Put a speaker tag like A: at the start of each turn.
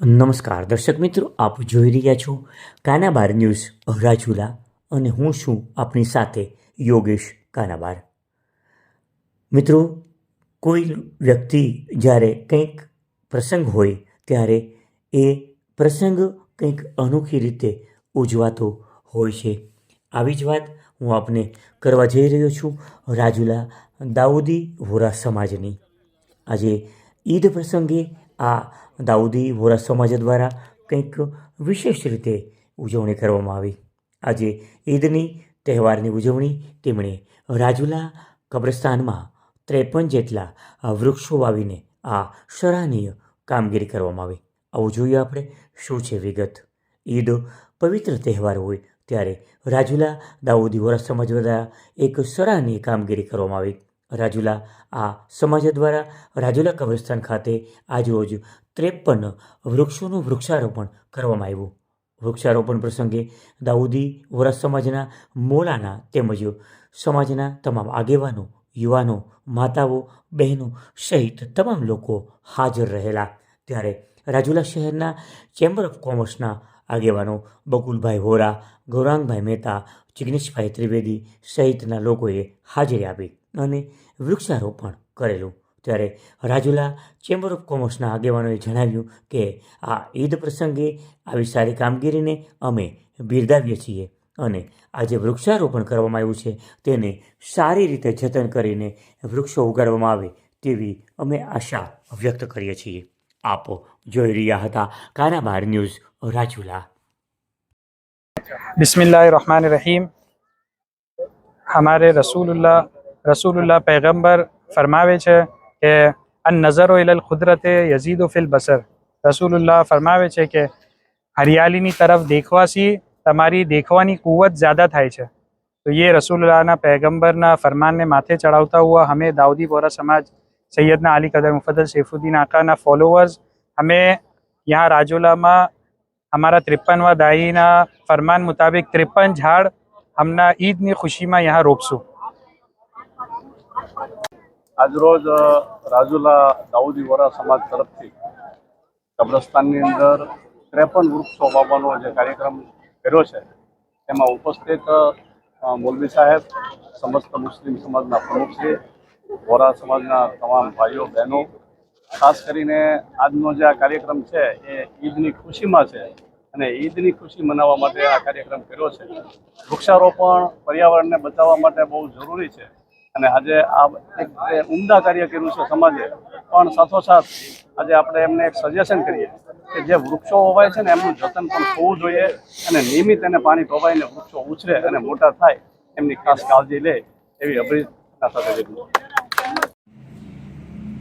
A: નમસ્કાર, દર્શક મિત્રો, આપ જોઈ રહ્યા છો કાનાબાર ન્યૂઝ રાજુલા અને હું છું આપની સાથે યોગેશ કાનાબાર. મિત્રો, કોઈ વ્યક્તિ જ્યારે કંઈક પ્રસંગ હોય, ત્યારે એ પ્રસંગ કંઈક અનોખી રીતે ઉજવાતો હોય છે. આવી જ વાત હું આપને કરવા જઈ રહ્યો છું રાજુલા દાઉદી વોરા સમાજની. આજે ઈદ પ્રસંગે આ દાઉદી વોરા સમાજ દ્વારા કંઈક વિશેષ રીતે ઉજવણી કરવામાં આવી. આજે ઈદની તહેવારની ઉજવણી તેમણે રાજુલા કબ્રસ્તાનમાં ત્રેપન જેટલા વૃક્ષો વાવીને આ સરાહનીય કામગીરી કરવામાં આવી. આવું જોઈએ આપણે શું છે વિગત? ઈદ પવિત્ર તહેવાર હોય ત્યારે રાજુલા દાઉદી વોરા સમાજ દ્વારા એક સરાહનીય કામગીરી કરવામાં આવી. રાજુલા, આ સમાજ દ્વારા રાજુલા કબ્રસ્તાન ખાતે આજરોજ ત્રેપન વૃક્ષોનું વૃક્ષારોપણ કરવામાં આવ્યું. વૃક્ષારોપણ પ્રસંગે દાઉદી વોરા સમાજના મોલાના તેમજ સમાજના તમામ આગેવાનો, યુવાનો, માતાઓ, બહેનો સહિત તમામ લોકો હાજર રહેલા. ત્યારે રાજુલા શહેરના ચેમ્બર ઓફ કોમર્સના આગેવાનો બકુલભાઈ હોરા ગૌરાંગભાઈ મહેતા, જિગ્નેશભાઈ ત્રિવેદી સહિતના લોકોએ હાજરી આપી અને વૃક્ષારોપણ કરેલું. ત્યારે રાજુલા ચેમ્બર ઓફ કોમર્સના આગેવાનોએ જણાવ્યું કે, આ ઈદ પ્રસંગે આવી સારી કામગીરીને અમે બિરદાવીએ છીએ અને આજે વૃક્ષારોપણ કરવામાં આવ્યું છે તેને સારી રીતે જતન કરીને વૃક્ષો ઉગાડવામાં આવે તેવી અમે આશા વ્યક્ત કરીએ છીએ. આપો. જોઈ રહ્યા હતા કાનાબાર ન્યૂઝ, રાજુલા.
B: बिसमिल्ल रन रहीम हमारे रसूलुल्लाह रसूलुल्लाह पैगम्बर फरमावे छे કે, અન નઝરો ઇલલ કુદરતે યઝીદો ફિલ બસર. રસૂલુલ્લાહ ફરમાવે છે કે, હરિયાલીની તરફ દેખવાથી તમારી દેખવાની કુવત જ્યાદા થાય છે. તો યે રસૂલુલ્લાહના પૈગંબરના ફરમાનને માથે ચડાવતા હુઆ હમે દાઉદી બોરા સમાજ सैयदना अली कदर मुफद्दल सैफुद्दीन आकाना फॉलोअर्स हमें यहाँ राजोला हमारा ત્રેપનવા દાહીના ફરમાન મુતાબિક ત્રેપન ઝાડ હમના ઈદની ખુશીમાં यहाँ રોપશું
C: આજરોજ અ, રાજુલા દાઉદી વોરા સમાજ તરફથી કબ્રસ્તાનની અંદર ત્રેપન વૃક્ષો વાવવાનો જે કાર્યક્રમ કર્યો છે એમાં ઉપસ્થિત અ, મૌલવી સાહેબ સમસ્ત મુસ્લિમ સમાજના પ્રમુખશ્રી વોરા સમાજના તમામ ભાઈઓ, બહેનો, ખાસ કરીને આજનો જે આ કાર્યક્રમ છે એ ઈદની ખુશીમાં છે અને ઈદની ખુશી મનાવવા માટે આ કાર્યક્રમ કર્યો છે વૃક્ષારોપણ પર્યાવરણને બચાવવા માટે બહુ જરૂરી છે અને આજે આ એક ઉમદા કાર્ય કર્યું છે સમાજે, પણ સાથોસાથ આજે આપણે એમને એક સજેશન કરીએ કે જે વૃક્ષો વવાય છે ને એમનું જતન પણ થવું જોઈએ અને નિયમિત એને પાણી પવાઈને વૃક્ષો ઉછરે અને મોટા થાય એમની ખાસ કાળજી લે એવી અભિપ્રાય સાથે.